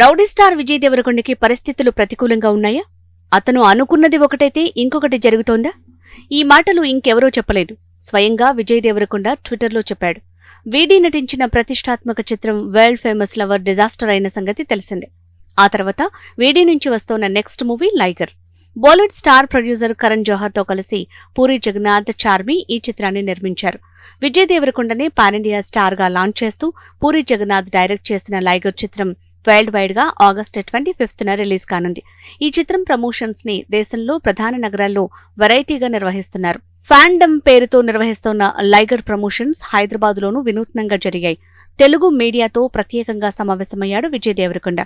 Rowdy star Vijay దేవరకొండకి పరిస్థితులు ప్రతికూలంగా ఉన్నాయా? అతను అనుకున్నది ఒకటైతే ఇంకొకటి జరుగుతోందా? ఈ మాటలు ఇంకెవరో చెప్పలేదు. స్వయంగా విజయ్ దేవరకొండ ట్విట్టర్లో చెప్పాడు. వీడీ నటించిన ప్రతిష్టాత్మక చిత్రం వరల్డ్ ఫేమస్ లవర్ డిజాస్టర్ అయిన సంగతి తెలిసిందే. ఆ తర్వాత వీడీ నుంచి వస్తోన్న next movie Liger. Bollywood star producer Karan జోహర్తో కలిసి పూరి జగన్నాథ్ చార్మి ఈ చిత్రాన్ని నిర్మించారు. విజయ్ దేవరకొండని పాన్ ఇండియా స్టార్గా లాంచ్ చేస్తూ పూరి జగన్నాథ్ డైరెక్ట్ చేసిన లైగర్ చిత్రం వరల్డ్ వైడ్గా ఆగస్ట్ ట్వంటీ ఫిఫ్త్న రిలీజ్ కానుంది. ఈ చిత్రం ప్రమోషన్స్ని దేశంలో ప్రధాన నగరాల్లో వెరైటీగా నిర్వహిస్తున్నారు. ఫ్యాండమ్ పేరుతో నిర్వహిస్తున్న లైగర్ ప్రమోషన్స్ హైదరాబాద్ లోనూ వినూత్నంగా జరిగాయి. తెలుగు మీడియాతో ప్రత్యేకంగా సమావేశమయ్యాడు విజయ్ దేవరకొండ.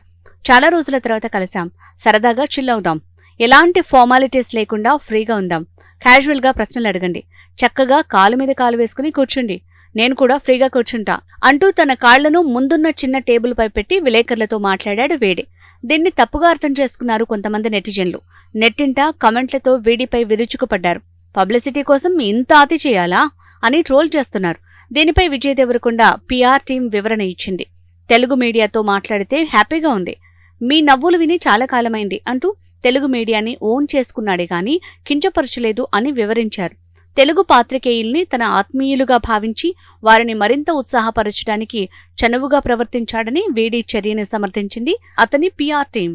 చాలా రోజుల తర్వాత కలిశాం. సరదాగా చిల్ అవుదాం. ఎలాంటి ఫార్మాలిటీస్ లేకుండా ఫ్రీగా ఉందాం. క్యాజువల్గా ప్రశ్నలు అడగండి. చక్కగా కాలు మీద కాలు వేసుకుని కూర్చుండి. నేను కూడా ఫ్రీగా కూర్చుంటా. అంటూ తన కాళ్ళను ముందున్న చిన్న టేబుల్ పై పెట్టి విలేకరులతో మాట్లాడాడు వేడి. దీన్ని తప్పుగా అర్థం చేసుకున్నారు కొంతమంది నెటిజన్లు. నెట్టింట కమెంట్లతో వేడిపై విరుచుకుపడ్డారు. పబ్లిసిటీ కోసం ఇంత అతి చేయాలా? అని ట్రోల్ చేస్తున్నారు. దీనిపై విజయ్ దేవరకొండ పిఆర్ టీం వివరణ ఇచ్చింది. తెలుగు మీడియాతో మాట్లాడితే హ్యాపీగా ఉంది. మీ నవ్వులు విని చాలా కాలమైంది అంటూ తెలుగు మీడియాని ఓన్ చేసుకున్నాడే గాని కించపరచలేదు అని వివరించారు. తెలుగు పాత్రికేయుల్ని తన ఆత్మీయులుగా భావించి వారిని మరింత ఉత్సాహపరచడానికి చనువుగా ప్రవర్తించాడని వేడి చర్యని సమర్థించింది అతని పీఆర్ టీం.